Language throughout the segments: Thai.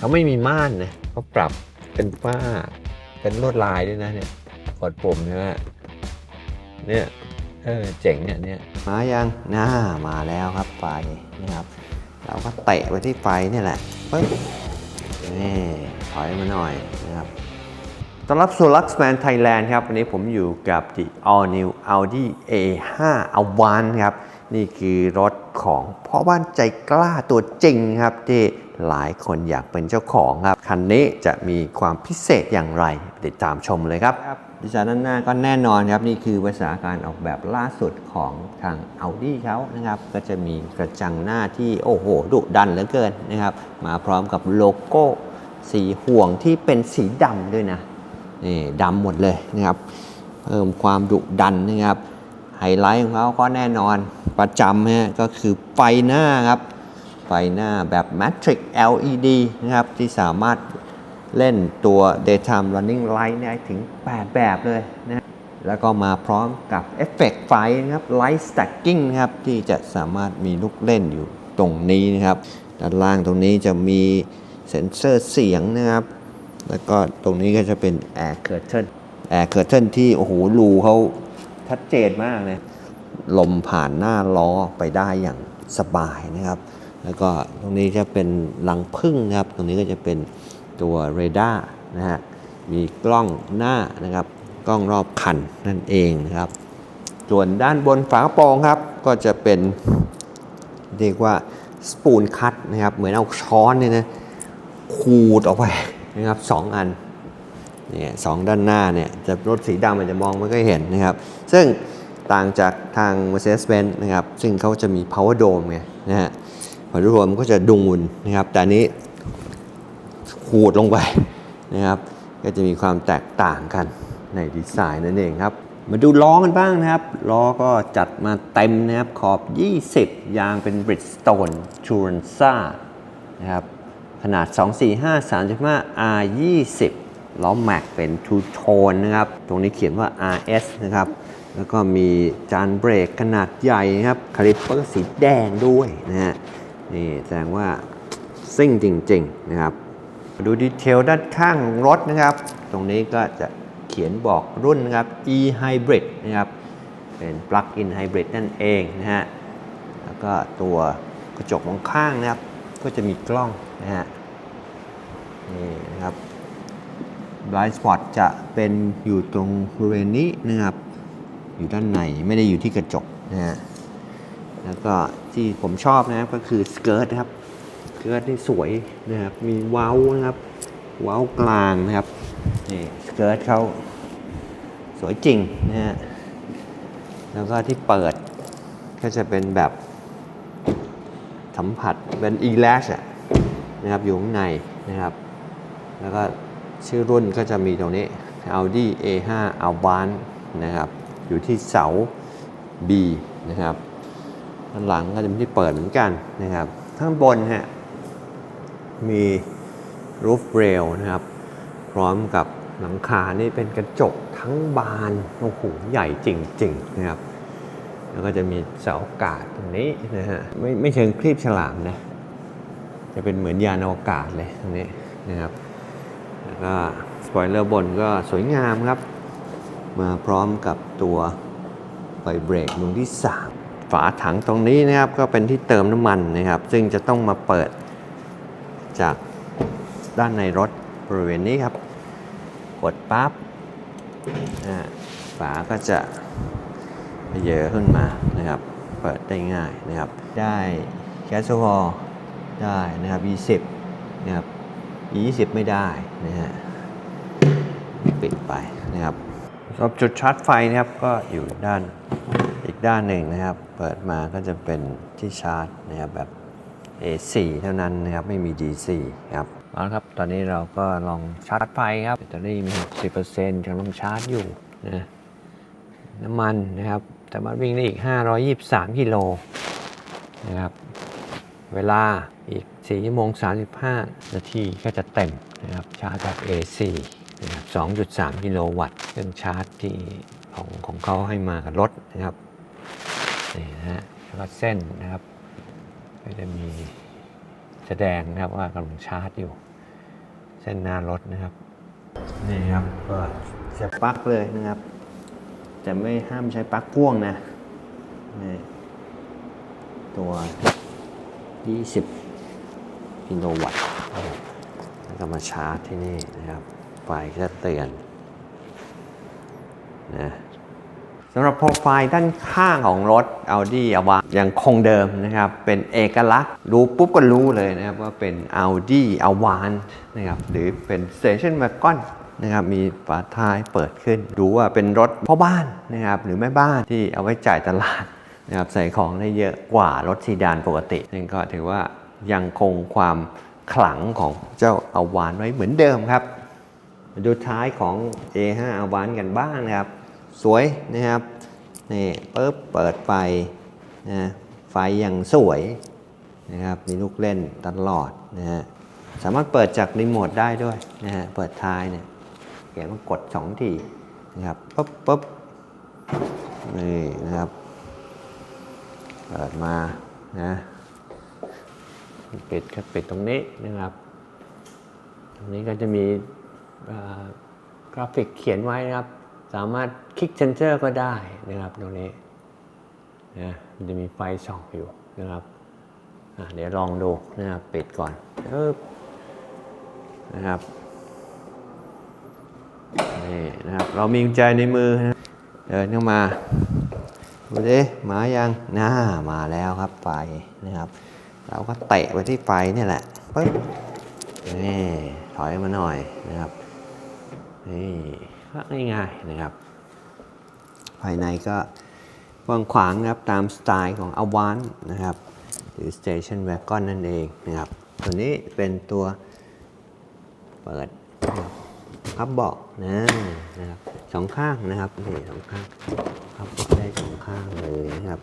เขาไม่มีม่านนะเขาปรับเป็นฝ้า เป็นลวดลายด้วยนะเนี่ยกดปุ่มใช่ไหมเนี่ยเออเจ๋งเนี่ยเนี่ยมายังน่ามาแล้วครับไฟนะครับ เราก็เตะไปที่ไฟเนี่ยแหละปึ๊บนี่ถอยมาหน่อยนะครับต้อนรับสู่ Luxman Thailand ครับ วันนี้ผมอยู่กับ The All New Audi A5 Avant ครับ นี่คือรถของพ่อบ้านใจกล้าตัวจริงครับที่ หลายคนอยากเป็นเจ้าของครับ คันนี้จะมีความพิเศษอย่างไร ติดตามชมเลยครับดิฉันด้านหน้าก็แน่นอนครับ นี่คือภาษาการออกแบบล่าสุดของทาง Audi เขานะครับ ก็จะมีกระจังหน้าที่โอ้โห ดุดันเหลือเกินนะครับ มาพร้อมกับโลโก้สีห่วงที่เป็นสีดำด้วยนะนี่ดำหมดเลยนะครับ เพิ่มความดุดันนะครับไฮไลท์ของเขาก็แน่นอนประจำฮะก็คือไฟหน้าครับ ไฟหน้าแบบ Matrix LED นะครับ ที่สามารถเล่นตัว daytime running light ได้ถึง 8 แบบเลยนะแล้วก็มาพร้อมกับเอฟเฟกต์ไฟนะครับ light stacking นะครับ ที่จะสามารถมีลูกเล่นอยู่ตรงนี้นะครับ ด้านล่างตรงนี้จะมีเซ็นเซอร์เสียงนะครับ แล้วก็ตรงนี้ก็จะเป็น Air Curtain Air Curtain ที่ โอ้โหรูเขาชัดเจนมากเลยลมผ่านหน้าล้อไปได้อย่างสบายนะครับ แล้วก็ตรงนี้จะเป็นรังพึ่งนะครับ ตรงนี้ก็จะเป็นตัวเรดาร์นะฮะ มีกล้องหน้านะครับ กล้องรอบคันนั่นเองนะครับ ส่วนด้านบนฝากระโปรงครับ ก็จะเป็นเรียกว่าสปูนคัตนะครับ เหมือนเอาช้อนเนี่ยนะขูดออกไปนะครับสองอันเนี่ยสองด้านหน้าเนี่ยจะรถสีดำอาจจะมองไม่ค่อยเห็นนะครับ ซึ่งต่างจากทาง Mercedes-Benz นะครับ ซึ่งเขาจะมี power dome ไงนะฮะ power dome ก็จะดูนนะครับ แต่นี้ขูดลงไปนะครับ ก็จะมีความแตกต่างกันในดีไซน์นั่นเองครับ มาดูล้อกันบ้างนะครับ ล้อก็จัดมาเต็มนะครับ ขอบ 20 ยางเป็น Bridgestone Turanza นะครับ ขนาด 245 35 R 20ล้อแม็กเป็นทูโทนนะครับ ตรงนี้เขียนว่า RS นะครับ แล้วก็มีจานเบรกขนาดใหญ่นะครับคาลิปเปอร์สีแดงด้วยนะฮะ นี่แสดงว่าซิ่งจริง ๆ นะครับ ดูดีเทลด้านข้างของรถนะครับ ตรงนี้ก็จะเขียนบอกรุ่นนะครับ e hybrid นะครับ เป็น plug-in hybrid นั่นเองนะฮะ แล้วก็ตัวกระจกมองข้างนะครับ ก็จะมีกล้องนะฮะ นี่นะครับ blind spot จะเป็นอยู่ตรงบริเวณนี้นะครับ อยู่ด้านในไม่ได้อยู่ที่กระจกนะฮะ แล้วก็ที่ผมชอบนะครับก็คือสเกิร์ตนะครับสเกิร์ตนี่สวยนะครับ มีเว้านะครับ เว้ากลางนะครับนี่สเกิร์ตเขาสวยจริงนะฮะแล้วก็ที่เปิดก็จะเป็นแบบสัมผัสเป็น e-lash อะนะครับอยู่ข้างในนะครับ แล้วก็ชื่อรุ่นก็จะมีตรงนี้ Audi A5 Avant นะครับ อยู่ที่เสา B นะครับ ด้านหลังก็จะมีที่เปิดเหมือนกันนะครับ ข้างบนฮะมี roof rail นะครับ พร้อมกับหลังคานี่เป็นกระจกทั้งบานโอ้โหใหญ่จริงๆนะครับ แล้วก็จะมีเสาอากาศตรงนี้นะฮะไม่ไม่เชิงคลีบฉลามนะจะเป็นเหมือนยานอวกาศเลยตรงนี้นะครับแล้วก็สปอยเลอร์บนก็สวยงามครับ มาพร้อมกับตัวไฟเบรกดวงที่ 3 ฝาถังตรงนี้นะครับก็เป็นที่เติมน้ำมันนะครับ ซึ่งจะต้องมาเปิดจากด้านในรถบริเวณนี้ครับ กดปั๊บฝาก็จะเยอะขึ้นมานะครับ เปิดได้ง่ายนะครับ ได้แก๊สโซฮอลได้นะครับ 20 นะครับ 20 ไม่ได้นะฮะปิดไปนะครับสำหรับจุดชาร์จไฟนะครับก็อยู่ด้านอีกด้านหนึ่งนะครับ เปิดมาก็จะเป็นที่ชาร์จนะครับแบบ AC เท่านั้นนะครับไม่มี DC ครับเอาละครับ ตอนนี้เราก็ลองชาร์จไฟครับแบตเตอรี่มี 60%ยังต้องชาร์จอยู่นะน้ำมันนะครับสามารถวิ่งได้อีก 523 กิโลนะครับเวลาอีก4ชั่วโมง 35 นาทีก็จะเต็มนะครับชาร์จแบบ AC นะครับ2.3 กิโลวัตต์เครื่องชาร์จที่ของของเขาให้มากับรถนะครับ นี่นะฮะแล้วก็เส้นนะครับ ก็จะมีแสดงนะครับว่ากำลังชาร์จอยู่ เส้นหน้ารถนะครับ นี่ครับก็เสียบปลั๊กเลยนะครับ จะไม่ห้ามใช้ปลั๊กพ่วงนะนี่ตัว 20กิโลวัตต์นะครับแล้วก็มาชาร์จที่นี่นะครับ ไฟก็จะเตือนนะ สำหรับโปรไฟล์ด้านข้างของรถ Audi a v a ยังคงเดิมนะครับ เป็นเอกลักษณ์ รู้ปุ๊บก็รู้เลยนะครับ ว่าเป็น Audi a v a n นะครับ หรือเป็น Station Wagon นะครับ มีฝาท้ายเปิดขึ้น ดูว่าเป็นรถพ่อบ้านนะครับ หรือแม่บ้านที่เอาไว้จ่ายตลาดนะครับ ใส่ของได้เยอะกว่ารถซีดานปกตินั่นก็ถือว่ายังคงความขลังของเจ้าอาวานไว้เหมือนเดิมครับ ดูท้ายของ A5 อาวานกันบ้างนะครับ สวยนะครับนี่ปึ๊บเปิดไฟนะไฟอย่างสวยนะครับมีลูกเล่นตลอดนะฮะสามารถเปิดจากรีโมทได้ด้วยนะฮะเปิดท้ายเนี่ยเขียนว่ากด2ทีนะครับปุ๊บปุ๊บนี่นะครับเปิดมานะปิดก็ปิดตรงนี้นะครับ ตรงนี้ก็จะมีกราฟิกเขียนไว้นะครับ สามารถคลิกเซนเซอร์ก็ได้นะครับตรงนี้นะมันจะมีไฟส่องอยู่นะครับเดี๋ยวลองดูนะครับปิดก่อนปึ๊บนะครับนี่นะครับ เรามีกุญแจในมือนะเดินเข้ามาดูดิมายังน่ามาแล้วครับไฟนะครับ เราก็เตะไปที่ไฟนี่แหละปึ๊บนี่ถอยมาหน่อยนะครับนี่ ง่ายๆนะครับ ภายในก็กว้างขวางนะครับตามสไตล์ของอวานนะครับ หรือ Station Wagon นั่นเองนะครับตัวนี้เป็นตัวเปิดพับเบาะนะนะครับสองข้างนะครับนี่สองข้างพับเบาะได้สองข้างเลยนะครับ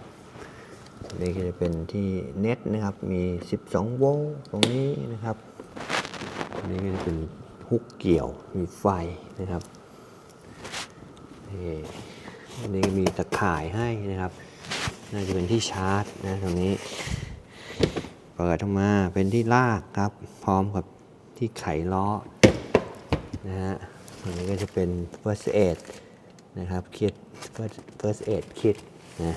นี่ก็จะเป็นที่เน็ตนะครับ มี 12 โวลต์ตรงนี้นะครับนนี้ก็จะเป็นฮุกเกี่ยว มีไฟนะครับ นี่อันนี้มีตะข่ายให้นะครับ น่าจะเป็นที่ชาร์จนะตรงนี้ เปิดออกมาเป็นที่ลากครับ พร้อมกับที่ไขล้อนะฮะอันนี้ก็จะเป็น first aid นะครับคิด first first aid kit นะ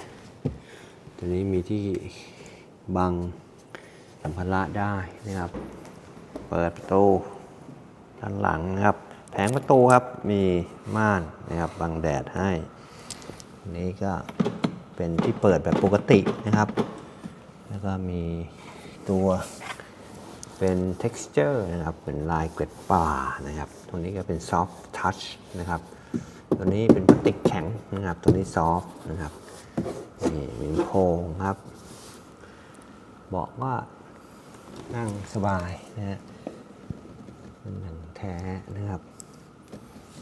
ตัวนี้มีที่บังสัมภาระได้นะครับ เปิดประตูด้านหลังนะครับ แผงประตูครับมีม่านนะครับบังแดดให้ นี้ก็เป็นที่เปิดแบบปกตินะครับ แล้วก็มีตัวเป็น texture นะครับเป็นลายเกล็ดป่านะครับตัวนี้ก็เป็น soft touch นะครับตัวนี้เป็นพลาสติกแข็งนะครับตัวนี้ soft นะครับนี่มีโพงครับ บอกว่านั่งสบายนะฮะเป็นหนังแท้นะครับ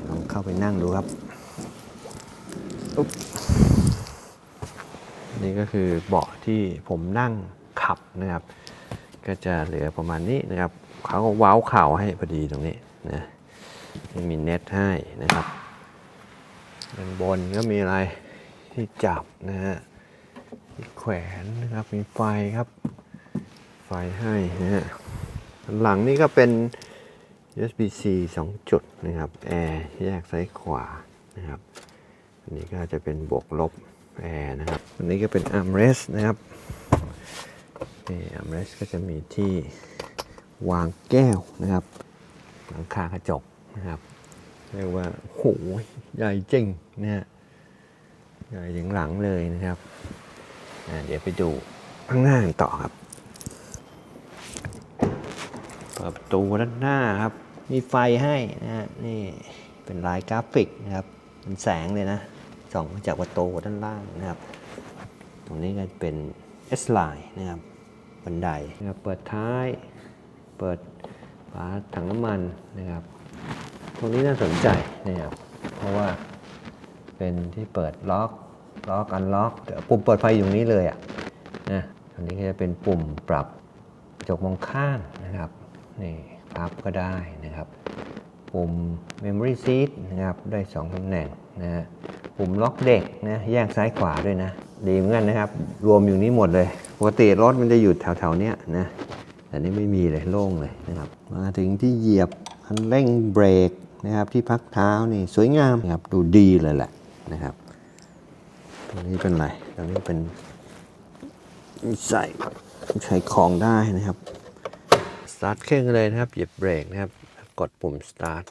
ลองเข้าไปนั่งดูครับอุ๊บนี่ก็คือเบาะที่ผมนั่งขับนะครับ ก็จะเหลือประมาณนี้นะครับเขาก็ว้าเข่าให้พอดีตรงนี้นะมีเน็ตให้นะครับด้านบนก็มีอะไรที่จับนะฮะที่แขวนนะครับมีไฟครับ ไฟให้นะฮะหลังนี่ก็เป็น USB-C 2 จุดนะครับแอร์แยกซ้ายขวานะครับอันนี้ก็จะเป็นบวกลบแอร์นะครับอันนี้ก็เป็น armrest นะครับนี่ armrest ก็จะมีที่วางแก้วนะครับหลังคากระจกนะครับเรียกว่าโหใหญ่จริงนะฮะใหญ่ถึงหลังเลยนะครับอ่าเดี๋ยวไปดูข้างหน้าต่อครับ เปิดประตูด้านหน้าครับ มีไฟให้นะฮะนี่เป็นลายกราฟิกนะครับเป็นแสงเลยนะส่องมาจากประตูด้านล่างนะครับ ตรงนี้ก็เป็น S line นะครับบันไดนะครับเปิดท้าย เปิดฝาถังน้ำมันนะครับ ตรงนี้น่าสนใจนะครับ เพราะว่าเป็นที่เปิดล็อกล็อกอันล็อกปุ่มเปิดไฟอยู่ตรงนี้เลยอะนะตรงนี้ก็จะเป็นปุ่มปรับกระจกมองข้างนะครับนี่ พับก็ได้นะครับ ปุ่ม Memory Seat นะครับได้2ตำแหน่งนะฮะปุ่มล็อกเด็กนะแยกซ้ายขวาด้วยนะ ดีเหมือนกันนะครับ รวมอยู่นี้หมดเลยปกติรถมันจะอยู่แถวๆเนี้ยนะแต่นี่ไม่มีเลยโล่งเลยนะครับมาถึงที่เหยียบคันเร่งเบรกนะครับที่พักเท้านี่สวยงามนะครับดูดีเลยแหละนะครับตรงนี้เป็นอะไรตรงนี้เป็นใส่ใช้ของได้นะครับ สตาร์ทเครื่องเลยนะครับ เหยียบเบรกนะครับ กดปุ่มสตาร์ท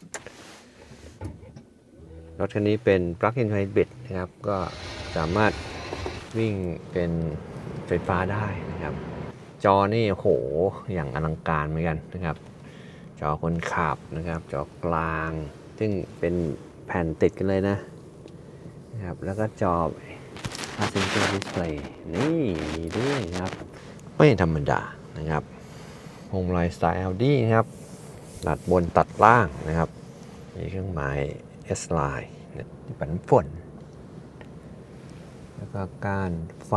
รถคันนี้เป็น plug-in hybrid นะครับ ก็สามารถวิ่งเป็นไฟฟ้าได้นะครับ จอนี่โหอย่างอลังการเหมือนกันนะครับ จอคนขับนะครับ จอกลาง ซึ่งเป็นแผ่นติดกันเลยนะนะครับ แล้วก็จอ passenger display นี่มีด้วยนะครับ ไม่ธรรมดานะครับ โฮมไลฟ์สไตล์ Audi นะครับตัดบนตัดล่างนะครับ มีเครื่องหมาย S line เนี่ปันฝนแล้วก็การไฟ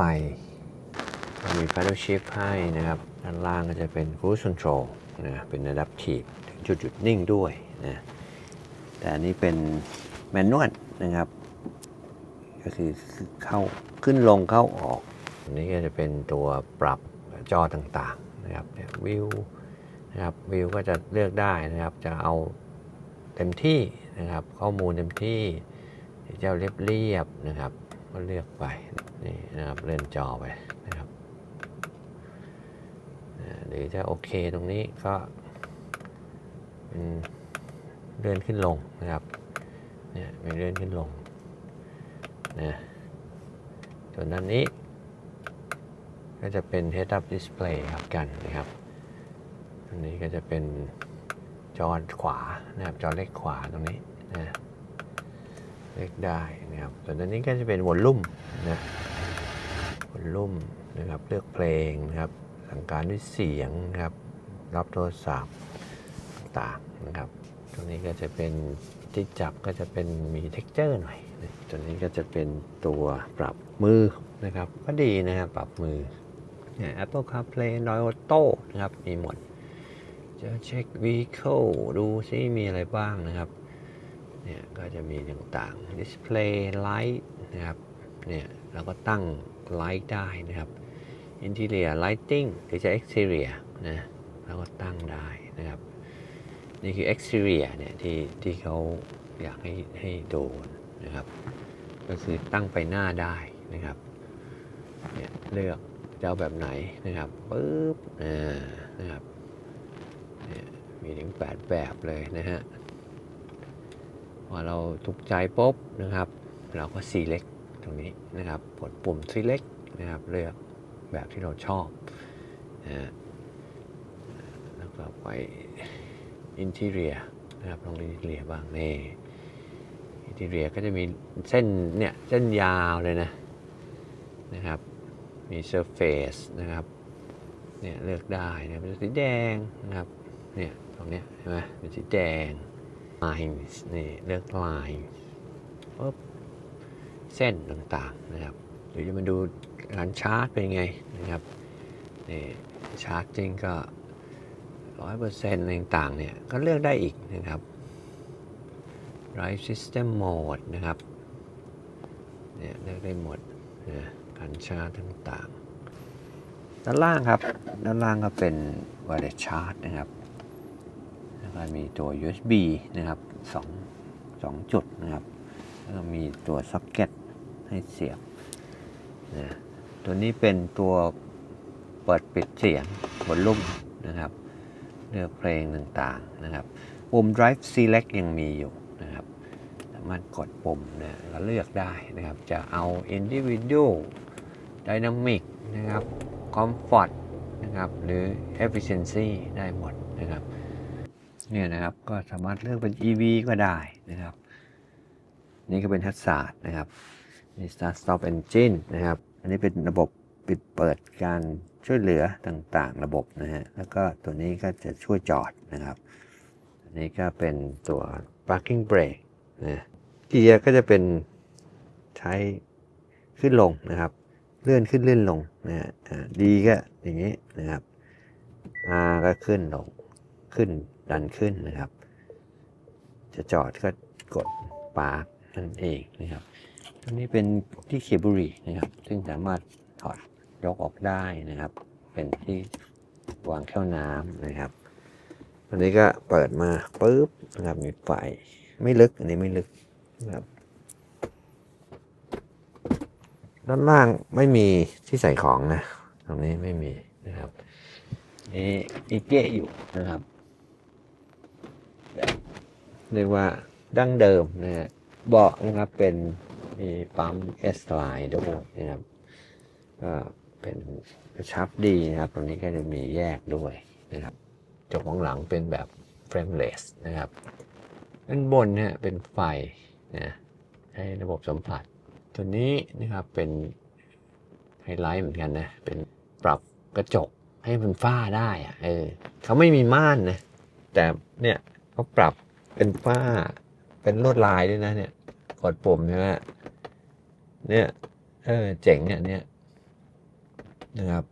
มี paddle shift ให้นะครับ ด้านล่างก็จะเป็น cruise control นะเป็น adaptive ถึงจุดหยุดนิ่งด้วยนะแต่อันนี้เป็นแมนนวลนะครับ ก็คือเข้าขึ้นลงเข้าออก อันนี้ก็จะเป็นตัวปรับจอต่างๆ นะครับเนี่ยวิวนะครับวิวก็จะเลือกได้นะครับ จะเอาเต็มที่นะครับ ข้อมูลเต็มที่เจ้าเรียบเรียบนะครับ ก็เลือกไปนี่นะครับเลื่อนจอไปนะครับหรือจะโอเคตรงนี้ก็เป็นเลื่อนขึ้นลงนะครับเนี่ยเป็นเลื่อนขึ้นลงนะส่วนด้านนี้ ก็จะเป็น head up display ครับกันนะครับอันนี้ก็จะเป็นจอขวานะครับจอเล็กขวาตรงนี้นะเล็กได้นะครับส่วนอันนี้ก็จะเป็นวอลลุ่มนะวอลลุ่มนะครับเลือกเพลงนะครับสั่งการด้วยเสียงนะครับรับโทรศัพท์ต่างนะครับตรงนี้ก็จะเป็นที่จับก็จะเป็นมี texture หน่อยตัวนี้ก็จะเป็นตัวปรับมือนะครับ ก็ดีนะครับปรับมือ เนี่ย Apple CarPlay Android Auto นะครับ มีหมด จะเช็ค Vehicle ดูซิมีอะไรบ้างนะครับ เนี่ย ก็จะมีต่างๆ Display Light นะครับ เนี่ยเราก็ตั้ง Light ได้นะครับ Interior Lighting หรือจะ Exterior นะเราก็ตั้งได้นะครับ นี่คือ exterior เนี่ยที่ที่เขาอยากให้ให้ดูนะครับ ก็คือตั้งไปหน้าได้นะครับเนี่ยเลือก จะเอาแบบไหนนะครับปึ๊บอ่านะครับเนี่ยมีถึง 8 แบบเลยนะฮะพอเราถูกใจปุ๊บนะครับ เราก็ select ตรงนี้นะครับกดปุ่ม select นะครับเลือกแบบที่เราชอบนะแล้วก็ไปอินทีเรียนะครับลองอินทีเรียบ้างนี่อินทีเรียก็จะมีเส้นเนี่ยเส้นยาวเลยนะ มีเซอร์เฟซนะครับเนี่ยเลือกได้นะเป็นสีแดงนะครับเนี่ยตรงเนี้ยเห็นไหมเป็นสีแดง lines นี่เลือก line ปุ๊บเส้นต่างๆนะครับเดี๋ยวจะมาดูการชาร์จเป็นไงนะครับนี่ชาร์จจริงก็ร้อยเปอร์เซ็นต์ต่างๆเนี่ยก็เลือกได้อีกนะครับ Drive System Mode นะครับเนี่ยเลือกได้หมดนะ การชาร์จต่างๆ ด้านล่างครับ ด้านล่างก็เป็น Wireless Charge นะครับ แล้วก็มีตัว USB นะครับสองสองจุดนะครับ แล้วก็มีตัวซ็อกเก็ตให้เสียบนะตัวนี้เป็นตัวเปิดปิดเสียงบนลุ่มนะครับเลือกเพลงต่างๆนะครับ ปุ่ม drive select ยังมีอยู่นะครับ สามารถกดปุ่มนะแล้วเลือกได้นะครับ จะเอา individual dynamic นะครับ comfort นะครับหรือ efficiency ได้หมดนะครับเนี่ยนะครับก็สามารถเลือกเป็น EV ก็ได้นะครับ นี่ก็เป็นทัศาสตร์นะครับมี start stop engine นะครับ อันนี้เป็นระบบปิดเปิดการช่วยเหลือต่างๆ ระบบนะฮะแล้วก็ตัวนี้ก็จะช่วยจอดนะครับ อันนี้ก็เป็นตัว parking brake นะเกียร์ก็จะเป็นใช้ขึ้นลงนะครับ เลื่อนขึ้นเลื่อนลงนะฮะดีก็อย่างนี้นะครับ R ก็ขึ้นลงขึ้นดันขึ้นนะครับ จะจอดก็กดปาร์กนั่นเองนะครับตัวนี้เป็นที่เขียบบุรีนะครับ ซึ่งสามารถถอดยกออกได้นะครับ เป็นที่วางแก้วน้ำนะครับอันนี้ก็เปิดมาปุ๊บนะครับมีไฟไม่ลึกอันนี้ไม่ลึกนะครับ ด้านล่างไม่มีที่ใส่ของนะตรงนี้ไม่มีนะครับนี่อีเกะอยู่นะครับเรียกว่าดั้งเดิมนะฮะเบาะนะครับเป็นมีปั๊มเอสไลน์ด้วยนะครับก็เป็นกระชับดีนะครับ ตรงนี้ก็จะมีแยกด้วยนะครับจกของหลังเป็นแบบเฟรมเลสนะครับด้านบนเนี่ยเป็นไฟนะให้ระบบสัมผัส ตัวนี้นะครับเป็นไฮไลท์เหมือนกันนะ เป็นปรับกระจกให้มันฝ้าได้อะเออเขาไม่มีม่านนะ แต่เนี่ยเขาปรับเป็นฝ้า เป็นลวดลายด้วยนะ เนี่ย กดปุ่มใช่ไหมเนี่ย เออ เจ๋งเนี่ยเนี่ยนะครับ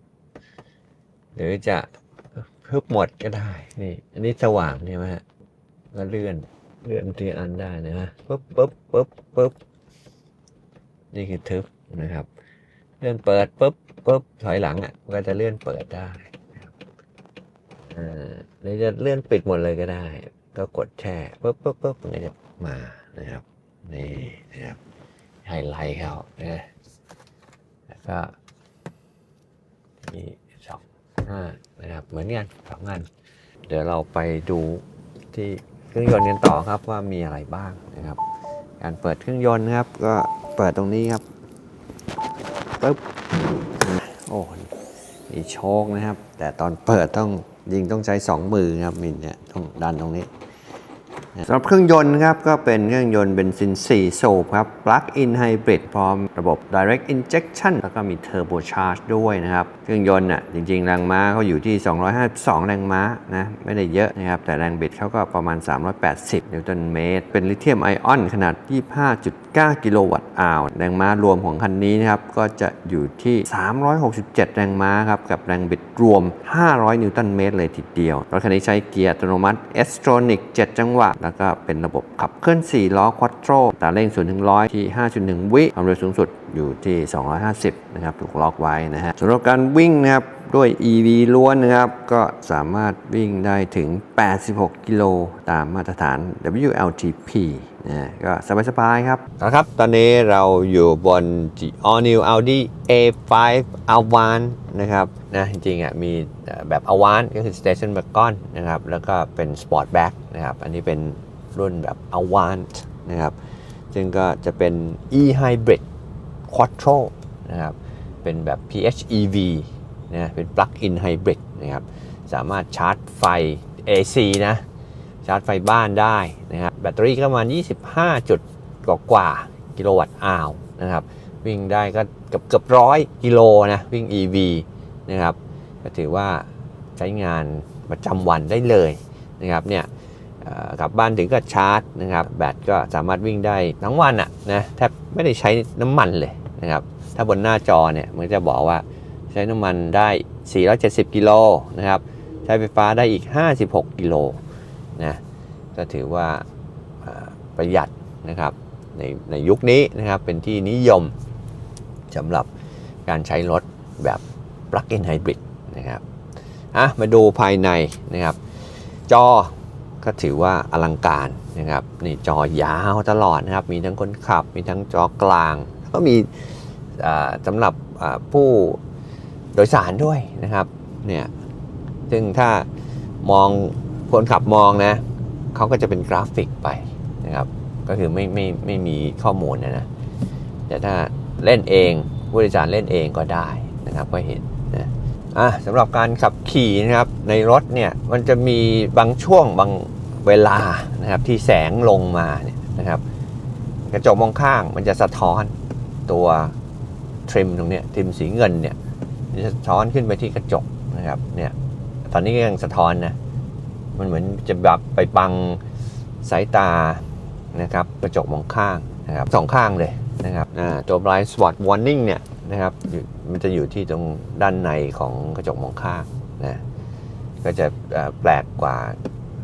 หรือจะเพิ่มหมดก็ได้ นี่ อันนี้สว่างใช่ไหมฮะก็เลื่อนเลื่อนทีอันได้นะฮะปุ๊บปุ๊บปุ๊บปุ๊บ นี่คือทึบนะครับ เลื่อนเปิดปุ๊บปุ๊บถอยหลังอะก็จะเลื่อนเปิดได้หรือจะเลื่อนปิดหมดเลยก็ได้ ก็กดแช่ปุ๊บปุ๊บปุ๊บมันก็จะมานะครับ นี่นะครับไฮไลท์เขานะแล้วก็มีสองหน้านะครับ เหมือนกันสองอันเดี๋ยวเราไปดูที่เครื่องยนต์กันต่อครับว่ามีอะไรบ้างนะครับ การเปิดเครื่องยนต์นะครับก็ เปิดตรงนี้ครับปึ๊บโอ้มีโชคนะครับ แต่ตอนเปิดต้องยิงต้องใช้สองมือครับมินเนี่ยต้องดันตรงนี้ สำหรับเครื่องยนต์ครับก็เป็นเครื่องยนต์เบนซิน 4 โซลครับ plug-in hybrid พร้อมระบบ direct injection แล้วก็มี turbo charge ด้วยนะครับ เครื่องยนต์น่ะจริงๆ แรงม้าเขาอยู่ที่ 252 แรงม้านะไม่ได้เยอะนะครับ แต่แรงบิดเขาก็ประมาณ 380 นิวตันเมตร เป็นลิเธียมไอออนขนาด 25.9 กิโลวัตต์อาวแรงม้ารวมของคันนี้นะครับ ก็จะอยู่ที่ 367 แรงม้าครับ กับแรงบิดรวม 500 นิวตันเมตรเลยทีเดียวรถคันนี้ใช้เกียร์อัตโนมัติ s t r o n i c 7 จังหวะแล้วก็เป็นระบบขับเคลื่อน 4 ล้อควอตโตรตาเร่ง0ถึง100ที่ 5.1 วิความเร็วสูงสุดอยู่ที่ 250 นะครับ ถูกล็อกไว้นะฮะสำหรับการวิ่งนะครับ ด้วย EV ล้วนนะครับ ก็สามารถวิ่งได้ถึง 86 กิโลตามมาตรฐาน WLTP นะก็สบายๆครับนะครับ ตอนนี้เราอยู่บน All New Audi A5 Avant นะครับนะจริงๆอะมีแบบ Avant ก็คือ Station Wagon นะครับแล้วก็เป็น Sportback นะครับอันนี้เป็นรุ่นแบบ Avant นะครับซึ่งก็จะเป็น e-hybrid quattro นะครับเป็นแบบ PHEV นะเป็น plug-in hybrid นะครับสามารถชาร์จไฟ AC นะชาร์จไฟบ้านได้นะครับ แบตเตอรี่ก็ประมาณ 25 จุดกว่ากว่ากิโลวัตต์อาวนะครับ วิ่งได้ก็เกือบเกือบร้อยกิโลนะวิ่ง EV นะครับ ก็ถือว่าใช้งานประจำวันได้เลยนะครับเนี่ยกลับบ้านถึงก็ชาร์จนะครับ แบตก็สามารถวิ่งได้ทั้งวันอะนะแทบไม่ได้ใช้น้ำมันเลยนะครับ ถ้าบนหน้าจอเนี่ยมันจะบอกว่าใช้น้ำมันได้ 470 กิโลนะครับ ใช้ไฟฟ้าได้อีก 56 กิโลนะก็ถือว่า ประหยัดนะครับในในยุคนี้นะครับเป็นที่นิยมสำหรับการใช้รถแบบ plug-in hybrid นะครับอะมาดูภายในนะครับ จอก็ถือว่าอลังการนะครับนี่จอยาวตลอดนะครับ มีทั้งคนขับ มีทั้งจอกลาง ก็มีสำหรับผู้โดยสารด้วยนะครับเนี่ยซึ่งถ้า มองคนขับมองนะเขาก็จะเป็นกราฟิกไป นะครับ ก็คือไม่ไม่ไม่มีข้อมูลนะนะแต่ถ้าเล่นเองผู้โดยสารเล่นเองก็ได้นะครับก็เห็นนะอะสำหรับการขับขี่นะครับในรถเนี่ยมันจะมีบางช่วงบางเวลานะครับที่แสงลงมาเนี่ยนะครับกระจกมองข้างมันจะสะท้อนตัวทริมตรงเนี้ยทริมสีเงินเนี่ยมันจะสะท้อนขึ้นไปที่กระจกนะครับเนี่ยตอนนี้ก็ยังสะท้อนนะมันเหมือนจะแบบไปบังสายตา นะครับกระจกมองข้างนะครับสองข้างเลยนะครับตัว blind spot warning เนี่ยนะครับมันจะอยู่ที่ตรงด้านในของกระจกมองข้างนะก็จะแปลกกว่า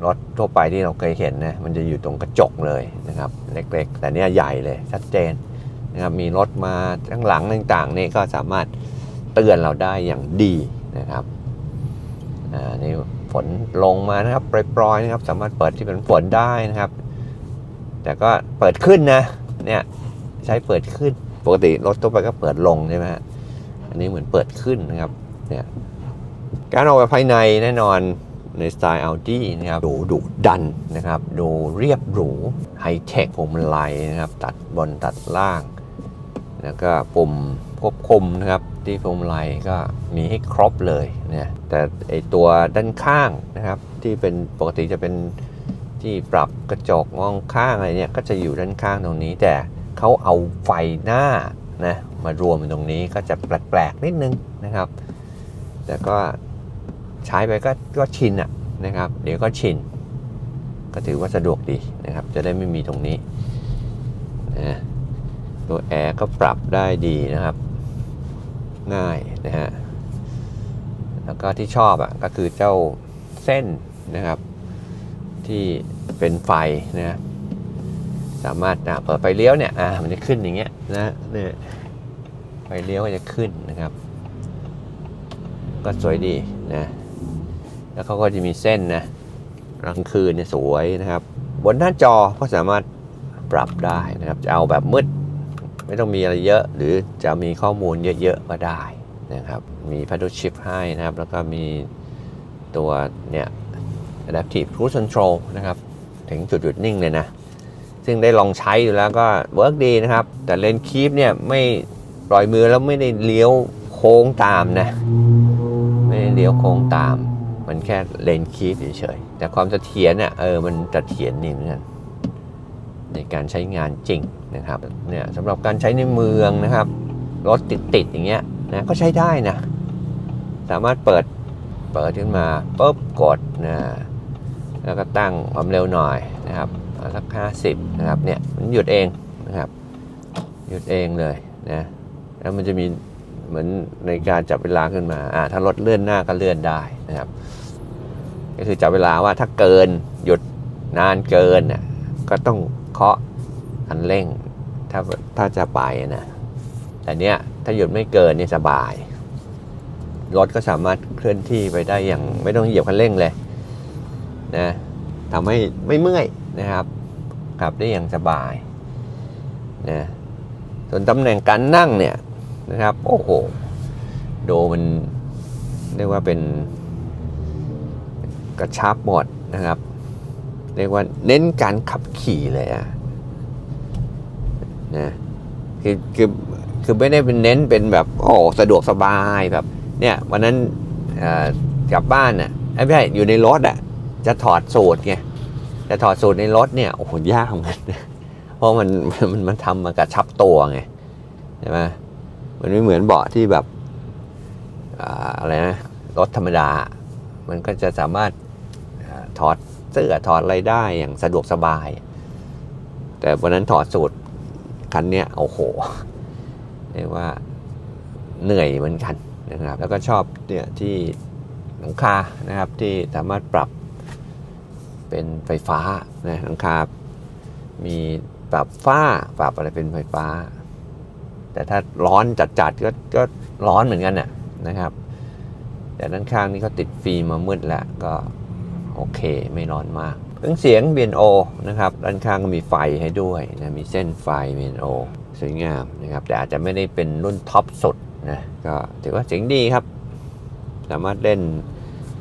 รถทั่วไปที่เราเคยเห็นนะมันจะอยู่ตรงกระจกเลยนะครับเล็กๆ แต่เนี่ยใหญ่เลยชัดเจนนะครับมีรถมาข้างหลังต่างๆนี่ก็สามารถเตือนเราได้อย่างดีนะครับอ่านี่ฝนลงมานะครับปล่อยๆนะครับ สามารถเปิดที่เป็นฝนได้นะครับ แต่ก็เปิดขึ้นนะ เนี่ยใช้เปิดขึ้น ปกติรถทั่วไปก็เปิดลงใช่ไหมฮะ อันนี้เหมือนเปิดขึ้นนะครับ เนี่ย การออกแบบภายในแน่นอนในสไตล์ Audi นะครับ ดูดุดันนะครับ ดูเรียบหรูไฮเทคพวงมลัยนะครับ ตัดบนตัดล่าง แล้วก็ปุ่มควบคุมนะครับ ที่พวงมาลัยก็มีให้ครบเลยเนี่ยแต่ไอตัวด้านข้างนะครับ ที่เป็นปกติจะเป็น ที่ปรับกระจกมองข้างอะไรเนี่ยก็จะอยู่ด้านข้างตรงนี้ แต่เขาเอาไฟหน้านะมารวมตรงนี้ก็จะแปลกๆนิดนึงนะครับ แต่ก็ใช้ไปก็ก็ชินอะนะครับ เดี๋ยวก็ชิน ก็ถือว่าสะดวกดีนะครับ จะได้ไม่มีตรงนี้นะตัวแอร์ก็ปรับได้ดีนะครับ ง่ายนะฮะแล้วก็ที่ชอบอะก็คือเจ้าเส้นนะครับ ที่ เป็นไฟนะสามารถนะเปิดไฟเลี้ยวเนี่ยอ่ามันจะขึ้นอย่างเงี้ยนะเนี่ยไฟเลี้ยวก็จะขึ้นนะครับ ก็สวยดีนะแล้วเขาก็จะมีเส้นนะกลางคืนเนี่ยสวยนะครับ บนหน้าจอก็สามารถปรับได้นะครับ จะเอาแบบมืด ไม่ต้องมีอะไรเยอะ หรือจะมีข้อมูลเยอะๆก็ได้นะครับ มี paddle shift ให้นะครับ แล้วก็มีตัวเนี่ย adaptive cruise control นะครับ ถึงจุดหยุดนิ่งเลยนะ ซึ่งได้ลองใช้อยู่แล้วก็เวิร์กดีนะครับ แต่เลนคีปเนี่ยไม่ปล่อยมือแล้วไม่ได้เลี้ยวโค้งตามนะ ไม่ได้เลี้ยวโค้งตาม มันแค่เลนคีปเฉยๆแต่ความเสถียรเนี่ยเออมันเสถียรนี่เหมือนกันในการใช้งานจริงนะครับเนี่ยสำหรับการใช้ในเมืองนะครับรถติดๆอย่างเงี้ยนะก็ใช้ได้นะ สามารถเปิดเปิดขึ้นมาปุ๊บกดนะ แล้วก็ตั้งความเร็วหน่อยนะครับเอาสัก50นะครับเนี่ยมันหยุดเองนะครับหยุดเองเลยนะแล้วมันจะมีเหมือนในการจับเวลาขึ้นมาอ่าถ้ารถเลื่อนหน้าก็เลื่อนได้นะครับ ก็คือจับเวลาว่าถ้าเกินหยุดนานเกินน่ะก็ต้องเคาะคันเร่งถ้าถ้าจะไปนะแต่เนี้ยถ้าหยุดไม่เกินนี่สบายรถก็สามารถเคลื่อนที่ไปได้อย่างไม่ต้องเหยียบคันเร่งเลย นะทำให้ไม่เมื่อยนะครับขับได้อย่างสบายนะส่วนตำแหน่งการนั่งเนี่ยนะครับโอ้โหโดมันเรียกว่าเป็นกระชับหมดนะครับ เรียกว่าเน้นการขับขี่เลยอะนะคือคือคือไม่ได้เป็นเน้นเป็นแบบโอ้สะดวกสบายแบบเนี่ยวันนั้นกลับบ้านน่ะไม่ใช่อยู่ในรถอะ จะถอดสูตรไงจะถอดสูตรในรถเนี่ยโอ้โหยากเหมือนกันเพราะมันมันมันทำมากระชับตัวไงใช่ไหมมันไม่เหมือนเบาะที่แบบออะไรนะรถธรรมดา มันก็จะสามารถถอดเสื้อถอดอะไรได้อย่างสะดวกสบาย แต่วันนั้นถอดสูตรคันเนี้ยโอ้โหเรียกว่าเหนื่อยเหมือนกันนะครับ แล้วก็ชอบเนี่ยที่หลังคานะครับที่สามารถปรับ เป็นไฟฟ้านะหลังคา มีปรับฝ้าปรับอะไรเป็นไฟฟ้า แต่ถ้าร้อนจัดๆก็ก็ร้อนเหมือนกันน่ะนะครับ แต่ด้านข้างนี่ก็ติดฟิล์มมามืดแล้วก็โอเคไม่ร้อนมากเครื่องเสียง B&O นะครับด้านข้างก็มีไฟให้ด้วยนะมีเส้นไฟ B&O สวยงามนะครับ แต่อาจจะไม่ได้เป็นรุ่นท็อปสุดนะก็ถือว่าเจ๋งดีครับ สามารถเล่น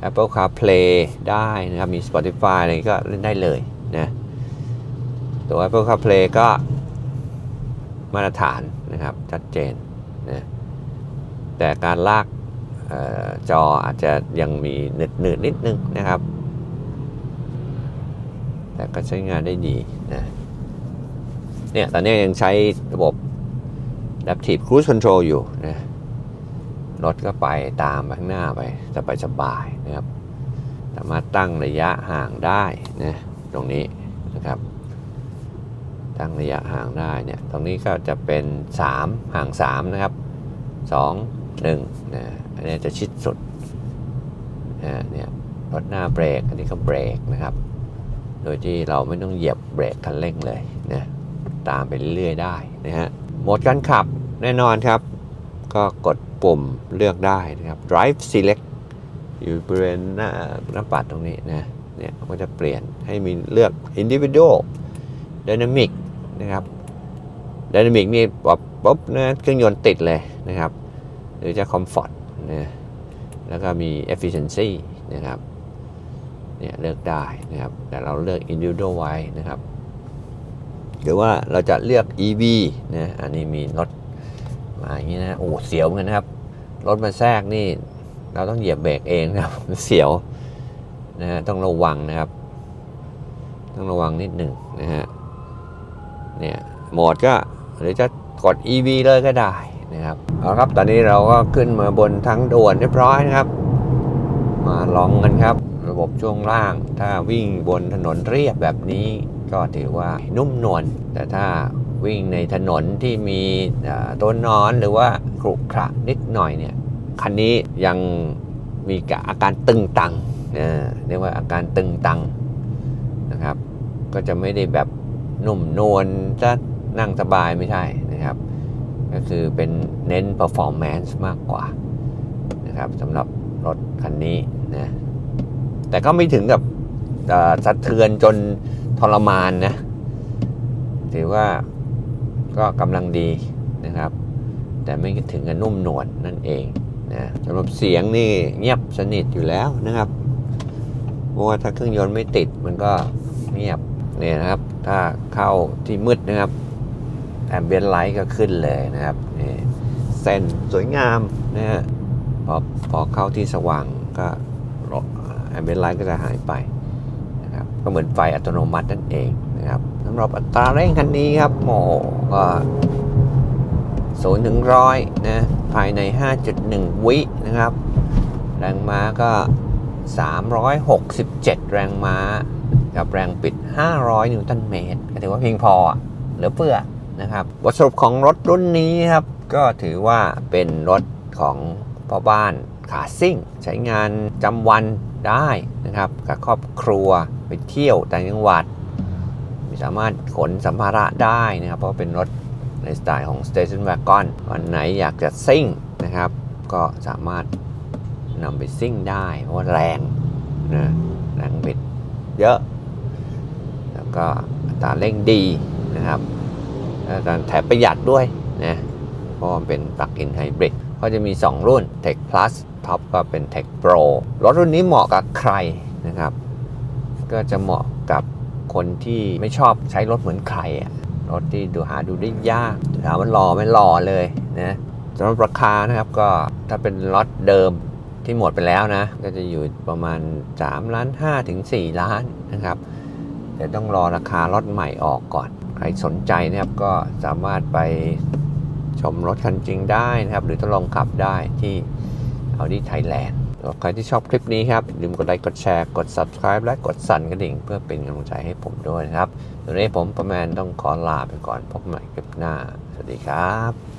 Apple CarPlay ได้นะครับ มี Spotify อะไรก็เล่นได้เลยนะตัว Apple CarPlay ก็มาตรฐานนะครับชัดเจนนะแต่การลากออจออาจจะยังมีหนืดหนืดนิดนึงนะครับ แต่ก็ใช้งานได้ดีนะเนี่ยตอนนี้ยังใช้ระบบ Adaptive Cruise Control อยู่นะ รถก็ไปตามไปข้างหน้าไปสบายสบายนะครับ สามารถตั้งระยะห่างได้นะตรงนี้นะครับ ตั้งระยะห่างได้เนี่ยตรงนี้ก็จะเป็น 3 ห่าง 3 นะครับ 2 1นะอันนี้จะชิดสุดนะเนี่ยรถหน้าเบรกอันนี้ก็เบรกนะครับ โดยที่เราไม่ต้องเหยียบเบรกคันเร่งเลยนะตามไปเรื่อยๆได้นะฮะโหมดการขับแน่นอนครับ ก็กด ปุ่มเลือกได้นะครับ drive select อยู่บริเวณหน้าหน้าปัดตรงนี้นะเนี่ยก็จะเปลี่ยนให้มีเลือก individual dynamic นะครับ dynamic นี่ปุ๊บปุ๊บนะเครื่องยนต์ติดเลยนะครับ หรือจะ comfort นะแล้วก็มี efficiency นะครับเนี่ยเลือกได้นะครับ แต่เราเลือก individual ไว้นะครับ หรือว่าเราจะเลือก EV นะอันนี้มีรถ มาอย่างนี้นะโอ้เสียวเหมือนกันนะครับ รถมาแทรกนี่ เราต้องเหยียบเบรกเองนะครับมันเสียวนะฮะต้องระวังนะครับ ต้องระวังนิดหนึ่งนะฮะเนี่ยโหมดก็หรือจะกด EV เลยก็ได้นะครับเอาครับตอนนี้เราก็ขึ้นมาบนทางด่วนเรียบร้อยนะครับ มาลองกันครับ ระบบช่วงล่าง ถ้าวิ่งบนถนนเรียบแบบนี้ก็ถือว่านุ่มนวลแต่ถ้า วิ่งในถนนที่มีต้นนอนหรือว่าขรุขระนิดหน่อยเนี่ยคันนี้ยังมีอาการตึงตังเรียกว่าอาการตึงตังนะครับ ก็จะไม่ได้แบบนุ่มนวลจะนั่งสบายไม่ใช่นะครับ ก็คือเป็นเน้น performance มากกว่านะครับสำหรับรถคันนี้นะแต่ก็ไม่ถึงกับสะเทือนจนทรมานนะถือว่า ก็กำลังดีนะครับ แต่ไม่ถึงกับนุ่มนวลนั่นเองนะสำหรับเสียงนี่เงียบสนิทอยู่แล้วนะครับเพราะว่าถ้าเครื่องยนต์ไม่ติดมันก็เงียบเนี่ยนะครับ ถ้าเข้าที่มืดนะครับแอมเบียนไลท์ก็ขึ้นเลยนะครับนี่เส้นสวยงามนะฮะพอพอเข้าที่สว่างก็แอมเบียนไลท์ก็จะหายไปนะครับก็เหมือนไฟอัตโนมัตินั่นเองำหรับอัตราเร่งคันนี้ครับโอ้โหก็ศูนย์ถึงร้อยนะ ภายใน 5.1 วินะครับ แรงม้าก็ 367 แรงม้า กับแรงปิด 500 นิวตันเมตร ก็ถือว่าเพียงพอเหลือเฟือนะครับบทสรุปของรถรุ่นนี้ครับ ก็ถือว่าเป็นรถของพ่อบ้านขาซิ่ง ใช้งานจำวันได้นะครับ กับครอบครัวไปเที่ยวต่างจังหวัด สามารถขนสัมภาระได้นะครับ เพราะเป็นรถในสไตล์ของ Station Wagon วันไหนอยากจะซิ่งนะครับ ก็สามารถนำไปซิ่งได้ เพราะว่าแรงนะแรงบิดเยอะ แล้วก็อัตราเร่งดีนะครับแล้วการแถมประหยัดด้วยนะเพราะมันเป็น Plug-in Hybrid ก็จะมี 2 รุ่น Tech Plus Top ก็เป็น Tech Pro รถรุ่นนี้เหมาะกับใครนะครับ ก็จะเหมาะกับ คนที่ไม่ชอบใช้รถเหมือนใครอะรถที่ดูหาดูได้ยากถามว่าหล่อไหม่หล่อเลยนะสำหรับราคานะครับก็ถ้าเป็นรถเดิมที่หมดไปแล้วนะ ก็จะอยู่ประมาณ3ล้าน5ถึง4ล้านนะครับ แต่ต้องรอราคารถใหม่ออกก่อน ใครสนใจนะครับก็สามารถไปชมรถคันจริงได้นะครับ หรือทดลองขับได้ที่ Audi Thailand ใครที่ชอบคลิปนี้ครับอย่าลืมกดไลค์กดแชร์กด subscribe และกดสั่นกระดิ่ง เพื่อเป็นกำลังใจให้ผมด้วยนะครับวันนี้ผมประแมนต้องขอลาไปก่อนพบใหม่คลิปหน้า สวัสดีครับ